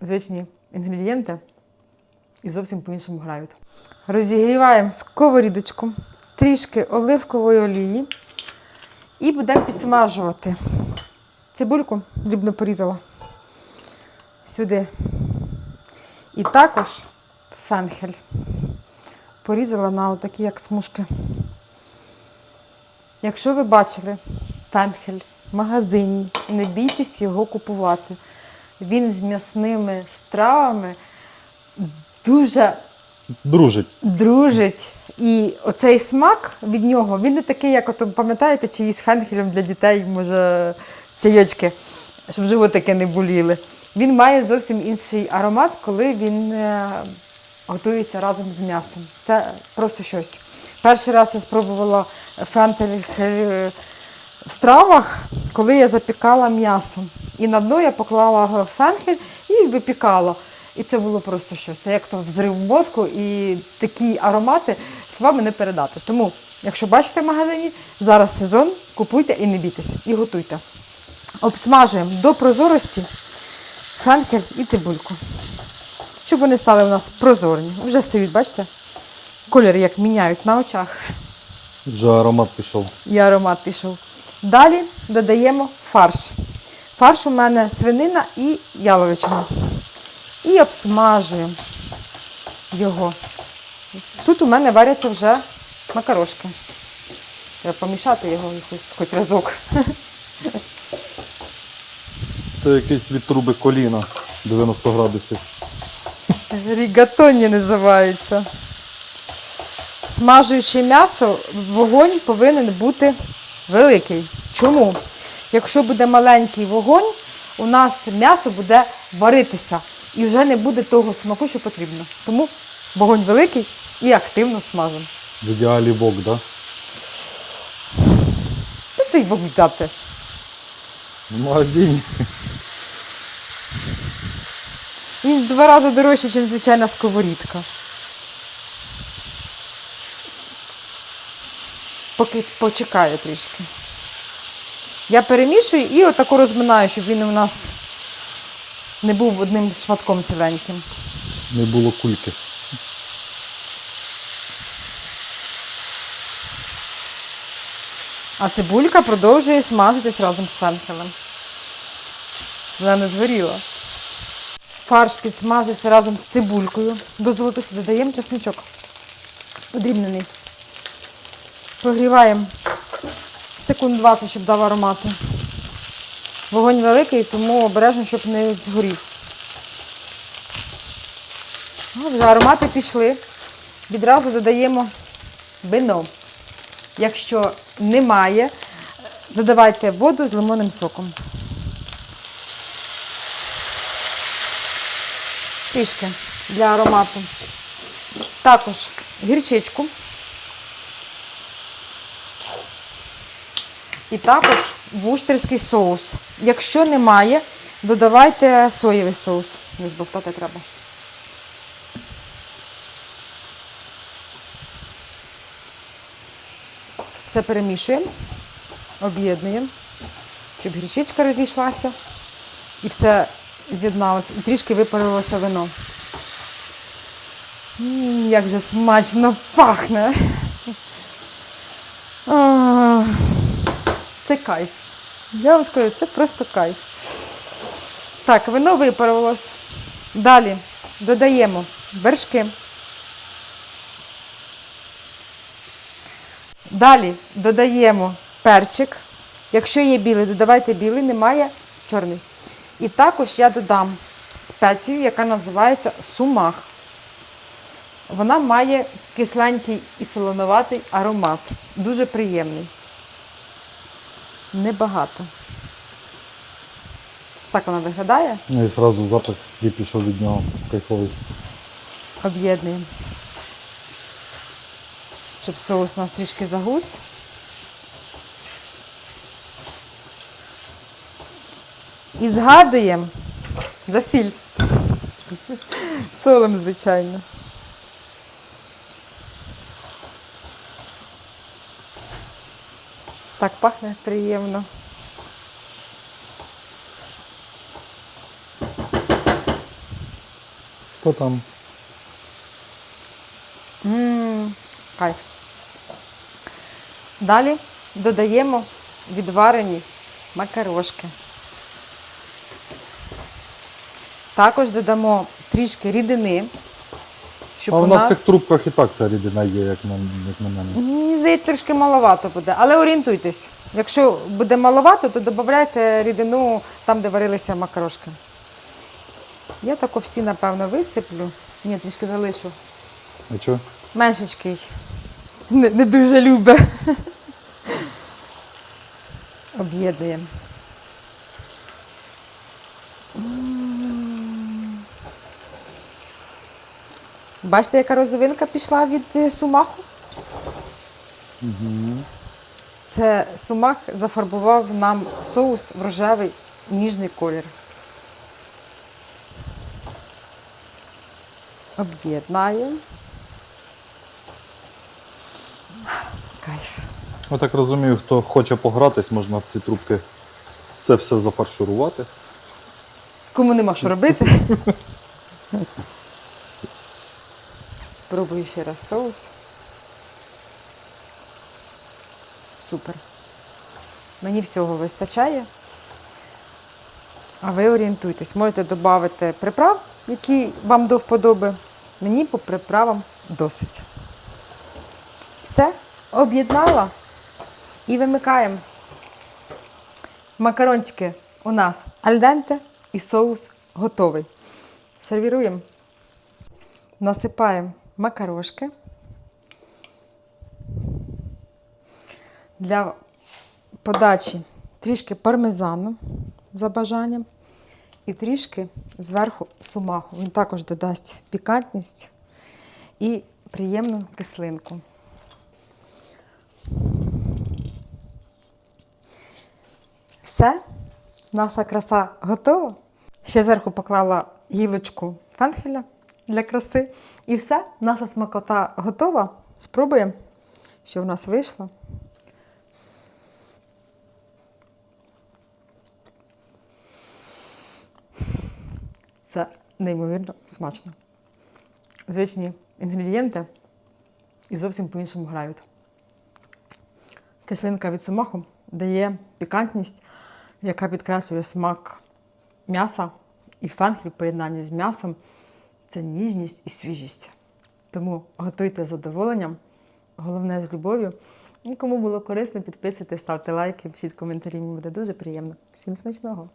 звичні інгредієнти і зовсім по-іншому грають. Розігріваємо сковорідочку, трішки оливкової олії і будемо підсмажувати. Цибульку дрібно порізала сюди. І також фенхель. Порізала на отакі, як смужки. Якщо ви бачили фенхель в магазині, не бійтесь його купувати. Він з м'ясними стравами дуже Дружить. дружить. І оцей смак від нього, він не такий, як от, пам'ятаєте, чи із фенхелем для дітей, може, чайочки, щоб животики не боліли. Він має зовсім інший аромат, коли він е, готується разом з м'ясом. Це просто щось. Перший раз я спробувала фенхель е, в стравах, коли я запікала м'ясо. І на дно я поклала фенхель і випікала. І це було просто щось. Це як то взрив мозку і такі аромати словами не передати. Тому, якщо бачите в магазині, зараз сезон, купуйте і не бійтесь, і готуйте. Обсмажуємо до прозорості фенхель і цибульку. Щоб вони стали у нас прозорні. Вже стають, бачите? Колір як міняють на очах. Вже аромат пішов. І аромат пішов. Далі додаємо фарш. Фарш у мене свинина і яловичина. І обсмажуємо його. Тут у мене варяться вже макарошки. Треба помішати його хоч, хоч разок. Це якийсь від труби коліна 90 градусів. Рігатоні називається. Смажуючи м'ясо, вогонь повинен бути великий. Чому? Якщо буде маленький вогонь, у нас м'ясо буде варитися і вже не буде того смаку, що потрібно. Тому вогонь великий і активно смажимо. В ідеалі бок, так? Да? Де той бок взяти? В магазині. Він в два рази дорожчий, ніж звичайна сковорідка. Поки почекає трішки. Я перемішую і отако розминаю, щоб він у нас не був одним шматком ціленьким. Не було кульки. А цибулька продовжує смажитись разом з фенхелем. Вона не згоріла. Фарш підсмажився разом з цибулькою. До додаємо чесничок. Подрібнений. Прогріваємо секунд 20, щоб дав аромати. Вогонь великий, тому обережно, щоб не згорів. О, вже аромати пішли. Відразу додаємо вино. Якщо немає, додавайте воду з лимонним соком. Трішки для аромату. Також гірчичку. І також вуштерський соус. Якщо немає, додавайте соєвий соус. Не збовтати треба. Все перемішуємо, об'єднуємо, щоб гречичка розійшлася і все з'єдналося. І трішки випарилося вино. Як же смачно пахне. Це кайф. Я вам скажу, це просто кайф. Так, вино випарилось. Далі додаємо вершки. Далі додаємо перчик. Якщо є білий, додавайте білий, немає чорний. І також я додам спецію, яка називається сумах. Вона має кисленький і солоноватий аромат. Дуже приємний. Небагато. Ось так вона виглядає. Ну і одразу запах який пішов від нього кайфовий. Об'єднуємо. Щоб соус у нас трішки загус. І згадуємо за сіль. Солим, звичайно. Так пахне приємно. То там. Мм, кайф. Далі додаємо відварені макарошки. Також додамо трішки рідини, щоб а у вона в цих трубках і так та рідина є, як на, як на мене. Мені здається, трошки маловато буде, але орієнтуйтесь. Якщо буде маловато, то додавайте рідину там, де варилися макарошки. Я тако всі, напевно, висиплю. Ні, трішки залишу. А чого? Меншечкий. Не, не дуже любе. Об'єднуємо. Бачите, яка розовинка пішла від е, сумаху? Це сумах зафарбував нам соус в рожевий ніжний колір. Об'єднаємо. Кайф. Я так розумію, хто хоче погратись, можна в ці трубки це все зафарширувати. Кому нема що робити. Спробую ще раз соус. Супер. Мені всього вистачає. А ви орієнтуйтесь, можете додати приправ, які вам до вподоби. Мені по приправам досить. Все, об'єднала і вимикаємо. Макарончики у нас альденте і соус готовий. Сервіруємо. Насипаємо макарошки. Для подачі трішки пармезану за бажанням і трішки зверху сумаху. Він також додасть пікантність і приємну кислинку. Все, наша краса готова. Ще зверху поклала гілочку фенхеля для краси. І все, наша смакота готова. Спробуємо, що в нас вийшло. Це неймовірно смачно. Звичні інгредієнти і зовсім по-іншому грають. Кислинка від сумаху дає пікантність, яка підкреслює смак м'яса і фенхель в поєднанні з м'ясом це ніжність і свіжість. Тому готуйте з задоволенням, головне з любов'ю. І кому було корисно, підписуйтесь, ставте лайки, пишіть коментарі, мені буде дуже приємно. Всім смачного!